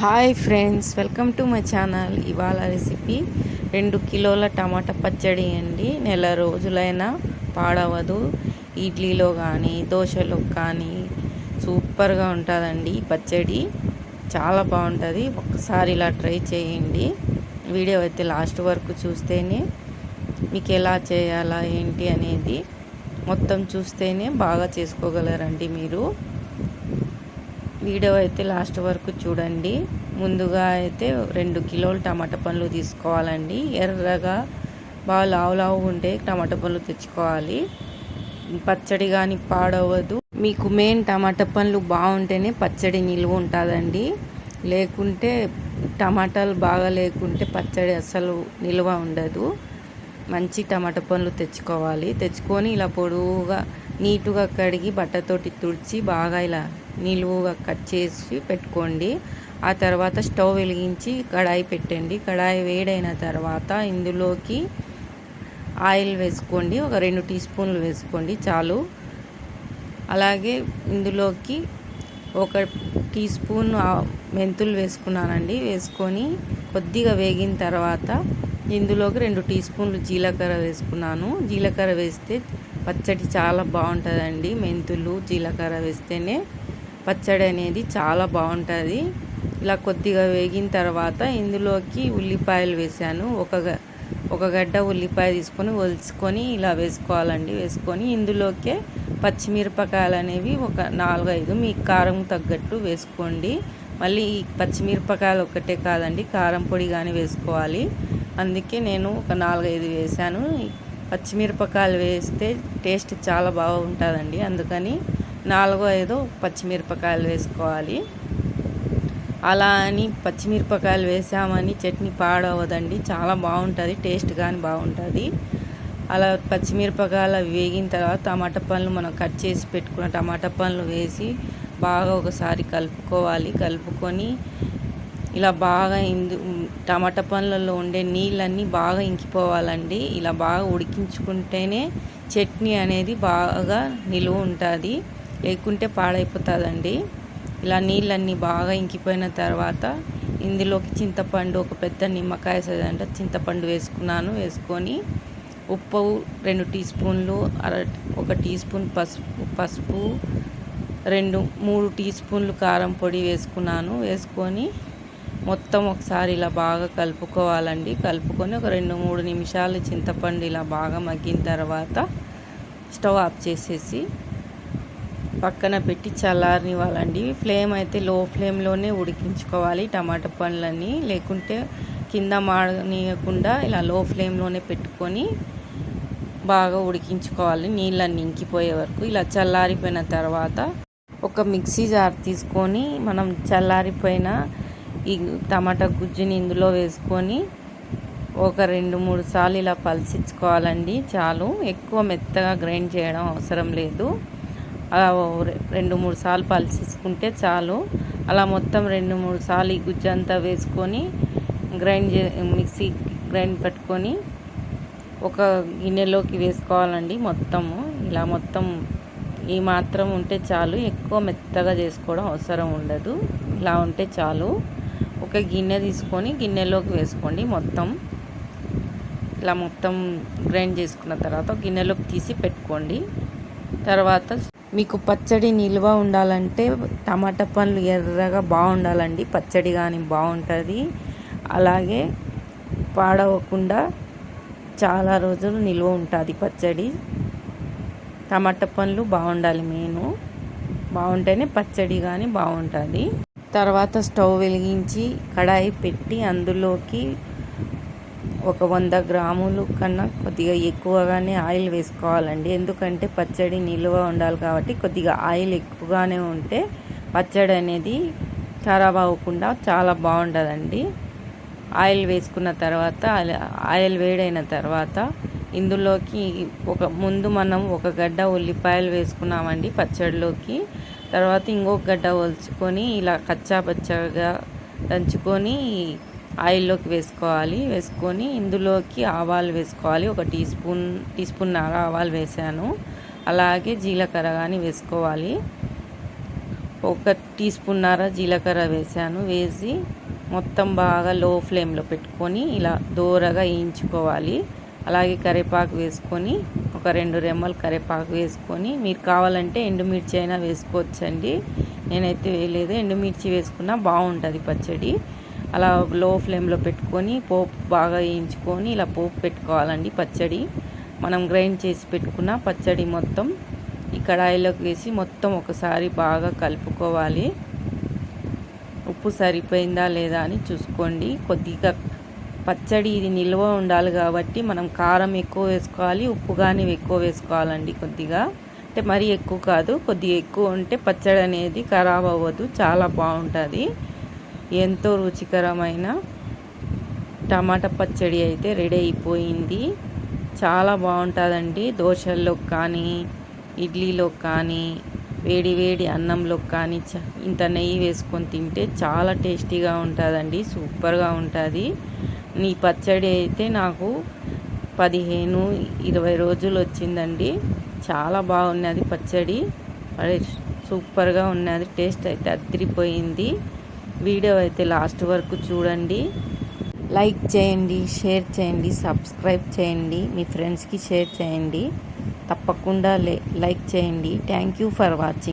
Hi friends welcome to my channel. ఇవాళ recipe రెండు కిలోల టమాటా పచ్చడి అండి. నెల రోజులైనా పాడవదు. ఇడ్లీలో కానీ దోశలో కానీ సూపర్గా ఉంటుందండి ఈ పచ్చడి. చాలా బాగుంటుంది. ఒక్కసారి ఇలా ట్రై చేయండి. వీడియో అయితే లాస్ట్ వరకు చూస్తేనే మీకు ఎలా చేయాలా ఏంటి అనేది మొత్తం చూస్తేనే బాగా చేసుకోగలరండి మీరు. వీడియో అయితే లాస్ట్ వరకు చూడండి. ముందుగా అయితే రెండు కిలోలు టమాటా పండ్లు తీసుకోవాలండి. ఎర్రగా బాగా లావు లావు ఉంటే టమాటా పండ్లు తెచ్చుకోవాలి. పచ్చడి కానీ పాడవద్దు మీకు మెయిన్ టమాటా పండ్లు బాగుంటేనే పచ్చడి నిలువ ఉంటుందండి. లేకుంటే టమాటాలు బాగా లేకుంటే పచ్చడి అసలు నిల్వ ఉండదు. మంచి టమాటా పండ్లు తెచ్చుకోవాలి. తెచ్చుకొని ఇలా పొడవుగా నీటుగా కడిగి బట్టతోటి తుడిచి బాగా ఇలా నిలువుగా కట్ చేసి పెట్టుకోండి. ఆ తర్వాత స్టవ్ వెలిగించి కడాయి పెట్టండి. కడాయి వేడైన తర్వాత ఇందులోకి ఆయిల్ వేసుకోండి. ఒక రెండు టీ స్పూన్లు వేసుకోండి చాలు. అలాగే ఇందులోకి ఒక టీ స్పూన్ మెంతులు వేసుకున్నానండి. వేసుకొని కొద్దిగా వేగిన తర్వాత ఇందులోకి రెండు టీ స్పూన్లు జీలకర్ర వేసుకున్నాను. జీలకర్ర వేస్తే పచ్చడి చాలా బాగుంటుందండి. మెంతులు జీలకర్ర వేస్తేనే పచ్చడి అనేది చాలా బాగుంటుంది. ఇలా కొద్దిగా వేగిన తర్వాత ఇందులోకి ఉల్లిపాయలు వేసాను. ఒక ఒక గడ్డ ఉల్లిపాయ తీసుకొని ఒలుచుకొని ఇలా వేసుకోవాలండి. వేసుకొని ఇందులోకే పచ్చిమిరపకాయలు అనేవి ఒక నాలుగైదు. మీ కారం తగ్గట్టు వేసుకోండి. మళ్ళీ ఈ పచ్చిమిరపకాయలు ఒకటే కాదండి కారం పొడి కానీ వేసుకోవాలి. అందుకే నేను ఒక నాలుగైదు వేసాను. పచ్చిమిరపకాయలు వేస్తే టేస్ట్ చాలా బాగుంటుందండి. అందుకని నాలుగో ఐదో పచ్చిమిరపకాయలు వేసుకోవాలి. అలా అని పచ్చిమిరపకాయలు వేసామని చట్నీ పాడవదండి. చాలా బాగుంటుంది టేస్ట్ కానీ బాగుంటుంది. అలా పచ్చిమిరపకాయలు వేగిన తర్వాత టమాటా పండ్లు మనం కట్ చేసి పెట్టుకున్న టమాటా పండ్లు వేసి బాగా ఒకసారి కలుపుకోవాలి. కలుపుకొని ఇలా బాగా ఇందు టమాటా పండ్లలో ఉండే నీళ్ళన్నీ బాగా ఇంకిపోవాలండి. ఇలా బాగా ఉడికించుకుంటేనే చట్నీ అనేది బాగా నిలువ ఉంటుంది. లేకుంటే పాడైపోతుందండి. ఇలా నీళ్ళన్నీ బాగా ఇంకిపోయిన తర్వాత ఇందులోకి చింతపండు ఒక పెద్ద నిమ్మకాయ సైజంట చింతపండు వేసుకున్నాను. వేసుకొని ఉప్పు రెండు టీ స్పూన్లు అర ఒక టీ స్పూన్ పసుపు పసుపు రెండు మూడు టీ స్పూన్లు కారం పొడి వేసుకున్నాను. వేసుకొని మొత్తం ఒకసారి ఇలా బాగా కలుపుకోవాలండి. కలుపుకొని ఒక రెండు మూడు నిమిషాలు చింతపండు ఇలా బాగా మగ్గిన తర్వాత స్టవ్ ఆఫ్ చేసేసి పక్కన పెట్టి చల్లారనివ్వాలండి. ఫ్లేమ్ అయితే లో ఫ్లేమ్లోనే ఉడికించుకోవాలి టమాటా పండ్లన్నీ. లేకుంటే కింద మాడనీయకుండా ఇలా లో ఫ్లేమ్లోనే పెట్టుకొని బాగా ఉడికించుకోవాలి. నీళ్ళన్నీ ఇంకిపోయే వరకు. ఇలా చల్లారిపోయిన తర్వాత ఒక మిక్సీ జార్ తీసుకొని మనం చల్లారిపోయిన ఈ టమాటా గుజ్జుని ఇందులో వేసుకొని ఒక రెండు మూడు సార్లు ఇలా పలిచించుకోవాలండి చాలు. ఎక్కువ మెత్తగా గ్రైండ్ చేయడం అవసరం లేదు. అలా రెండు మూడు సార్లు పలిసేసుకుంటే చాలు. అలా మొత్తం రెండు మూడు సార్లు ఈ గుజ్జు అంతా వేసుకొని గ్రైండ్ చే మిక్సీ గ్రైండ్ పెట్టుకొని ఒక గిన్నెలోకి వేసుకోవాలండి మొత్తము. ఇలా మొత్తం ఈ మాత్రం ఉంటే చాలు. ఎక్కువ మెత్తగా చేసుకోవడం అవసరం ఉండదు. ఇలా ఉంటే చాలు. ఒక గిన్నె తీసుకొని గిన్నెలోకి వేసుకోండి మొత్తం. ఇలా మొత్తం గ్రైండ్ చేసుకున్న తర్వాత గిన్నెలోకి తీసి పెట్టుకోండి. తర్వాత మీకు పచ్చడి నిల్వ ఉండాలంటే టమాటా పండ్లు ఎర్రగా బాగుండాలండి. పచ్చడి కానీ బాగుంటుంది. అలాగే పాడవకుండా చాలా రోజులు నిల్వ ఉంటుంది పచ్చడి. టమాటా పండ్లు బాగుండాలి మెయిన్. బాగుంటేనే పచ్చడి కానీ బాగుంటుంది. తర్వాత స్టవ్ వెలిగించి కడాయి పెట్టి అందులోకి ఒక వంద గ్రాములు కన్నా కొద్దిగా ఎక్కువగానే ఆయిల్ వేసుకోవాలండి. ఎందుకంటే పచ్చడి నిల్వ ఉండాలి కాబట్టి కొద్దిగా ఆయిల్ ఎక్కువగానే ఉంటే పచ్చడి అనేది ఖరాబ్ అవ్వకుండా చాలా బాగుంటుందండి ఆయిల్ వేసుకున్న తర్వాత ఆయిల్ వేడైన తర్వాత ఇందులోకి ఒక ముందు మనం ఒక గడ్డ ఉల్లిపాయలు వేసుకున్నామండి పచ్చడిలోకి. తర్వాత ఇంకొక గడ్డ ఒలుచుకొని ఇలా కచ్చా పచ్చగా దంచుకొని ఆయిల్లోకి వేసుకోవాలి. వేసుకొని ఇందులోకి ఆవాలు వేసుకోవాలి. ఒక టీ స్పూన్ టీ స్పూన్ ఆవాలు వేసాను. అలాగే జీలకర్ర కానీ వేసుకోవాలి. ఒక టీ స్పూన్నర జీలకర్ర వేసాను. వేసి మొత్తం బాగా లో ఫ్లేమ్లో పెట్టుకొని ఇలా దూరగా వేయించుకోవాలి. అలాగే కరివేపాకు వేసుకొని ఒక రెండు రెమ్మలు కరివేపాకు వేసుకొని మీరు కావాలంటే ఎండుమిర్చి అయినా వేసుకోవచ్చండి. నేనైతే వేయలేదు. ఎండుమిర్చి వేసుకున్నా బాగుంటుంది పచ్చడి. అలా లో ఫ్లేమ్లో పెట్టుకొని పోపు బాగా వేయించుకొని ఇలా పోపు పెట్టుకోవాలండి పచ్చడి. మనం గ్రైండ్ చేసి పెట్టుకున్న పచ్చడి మొత్తం ఈ కడాయిలోకి వేసి మొత్తం ఒకసారి బాగా కలుపుకోవాలి. ఉప్పు సరిపోయిందా లేదా అని చూసుకోండి. కొద్దిగా పచ్చడి ఇది నిల్వ ఉండాలి కాబట్టి మనం కారం ఎక్కువ వేసుకోవాలి ఉప్పు కానీ ఎక్కువ వేసుకోవాలండి కొద్దిగా. అంటే మరీ ఎక్కువ కాదు కొద్దిగా ఎక్కువ ఉంటే పచ్చడి అనేది ఖరాబ్ అవ్వదు చాలా బాగుంటుంది. ఎంతో రుచికరమైన టమాటా పచ్చడి అయితే రెడీ అయిపోయింది. చాలా బాగుంటుందండి. దోశల్లో కానీ ఇడ్లీలో కానీ వేడి వేడి అన్నంలో కానీ ఇంత నెయ్యి వేసుకొని తింటే చాలా టేస్టీగా ఉంటుందండి. సూపర్గా ఉంటుంది. నీ పచ్చడి అయితే నాకు పదిహేను ఇరవై రోజులు వచ్చిందండి. చాలా బాగున్నది పచ్చడి. సూపర్గా ఉన్నది. టేస్ట్ అయితే అదిరిపోయింది. వీడియో అయితే లాస్ట్ వరకు చూడండి. లైక్ చేయండి షేర్ చేయండి సబ్స్క్రైబ్ చేయండి మీ ఫ్రెండ్స్కి షేర్ చేయండి. తప్పకుండా లైక్ చేయండి. Thank you for watching.